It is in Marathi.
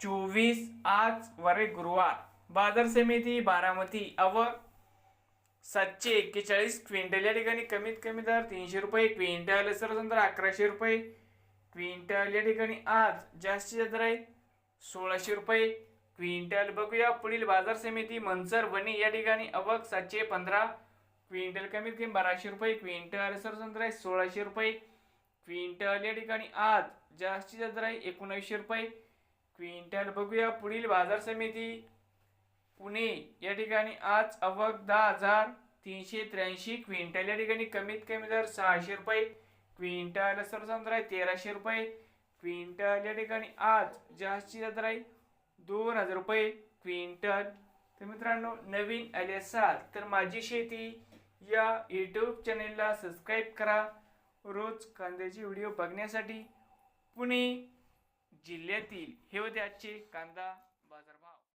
चोवीस आज वरे गुरुवार. बाजार समिती बारामती अव सातशे एक्केचाळीस क्विंटल या ठिकाणी कमीत कमी दर तीनशे रुपये क्विंटल सरसंत्र अकराशे रुपये. क्विंटल या ठिकाणी आज जास्तीत जास्त आहे सोळाशे रुपये. क्विंटल बघूया पुढील बाजार समिती मनसर वणी या ठिकाणी अवक सातशे पंधरा. क्विंटल कमीत कमी बाराशे रुपये क्विंटल सरसंत्र आहे सोळाशे रुपये. क्विंटल या ठिकाणी आज जास्तीत जास्त आहे एकोणऐंशी रुपये. क्विंटल. बघूया पुढील बाजार समिती. पुणे या ठिकाणी आज अवघ दहा हजार तीनशे त्र्याऐंशी क्विंटल. या ठिकाणी कमीत कमी दर सहाशे रुपये क्विंटल सर्वसाधारण आहे तेराशे रुपये क्विंटल या ठिकाणी आज जास्तीत दर आहे दोन हजार रुपये क्विंटल. तर मित्रांनो नवीन आले असाल तर माझी शेती या यूट्यूब चॅनेलला सबस्क्राईब करा. रोज कांद्याचे व्हिडिओ बघण्यासाठी पुणे. जिल्ह्यातील हे होते आजचे कांदा